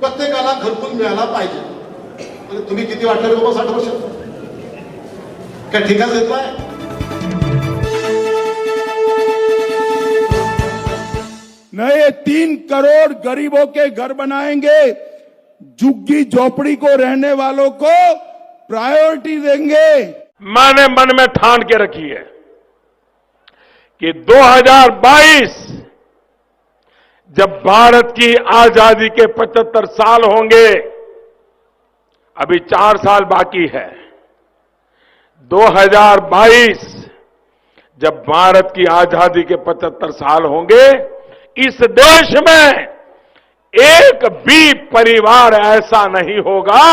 प्रत्येकाला घरकुल मिळाला पाहिजे. म्हणजे तुम्ही किती वाटले बाबा साठ वर्ष? काय ठिकाण देत नाही नए तीन करोड़ गरीबों के घर बनाएँगे। झुग्गी झोपड़ी को रहने वालों को प्रायोरिटी देंगे। मैंने मन में ठान के रखी है कि 2022 जब भारत की आज़ादी के 75 साल होंगे, अभी चार साल बाकी है। 2022 जब भारत की आज़ादी के 75 साल होंगे, इस देश में एक भी परिवार ऐसा नहीं होगा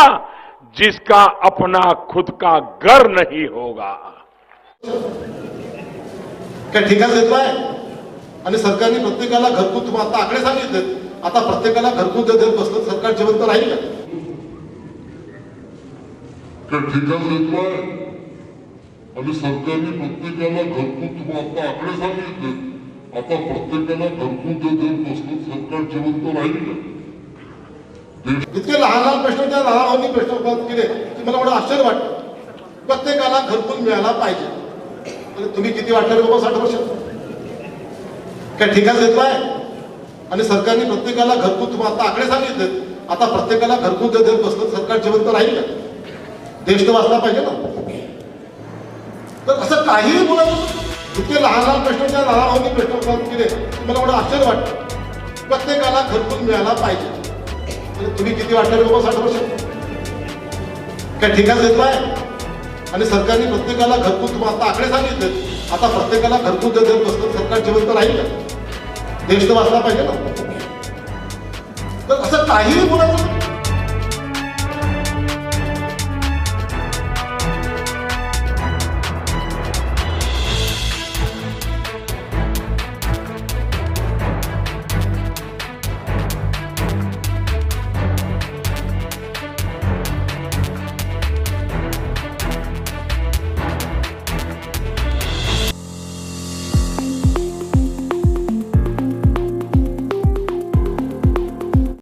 जिसका अपना खुद का घर नहीं होगा। काय देत नाही आणि सरकारने प्रत्येकाला घरकुल तुम्हाला आता आकडे सांगितले आता प्रत्येकाला घरकुल देत बसलं सरकार जिवंत राहील का? ठिकाण नाही आणि सरकारने प्रत्येकाला घरकुल तुम्हाला आता आकडे सांगितले आता प्रत्येकाला घरकुल देत बसलं सरकार जिवंत राहील का? इतके लहान लहान प्रश्न त्या लहान भावांनी प्रश्न उपलब्ध केले की मला एवढं आश्चर्य वाटतं. प्रत्येकाला घरकुल मिळाला पाहिजे. तुम्ही किती वाटले बाबा साठ वर्ष काय ठिकाण देत नाही. आणि सरकारने प्रत्येकाला घरकुल तुम्हाला आता आकडे सांगितले आता प्रत्येकाला घरकुल देत बसलं सरकार जिवंत राहील का? देश तर वाचला पाहिजे ना. तर असं काहीही बोलत इतके लहान लहान प्रश्न त्या लहान भावांनी प्रश्न उपलब्ध केले मला एवढं आश्चर्य वाटतं. प्रत्येकाला घरकुल मिळाला पाहिजे. म्हणजे तुम्ही किती वाटणार बाबा साठ वर्ष? काय ठिकाण देत नाही. आणि सरकारने प्रत्येकाला घरकुल तुम्हाला आता आकडे सांगितले आता प्रत्येकाला घरकुल देत बसलं सरकार जिवंत राहील का? देश तर वाचला पाहिजे ना. तर असं काहीही बोलायचं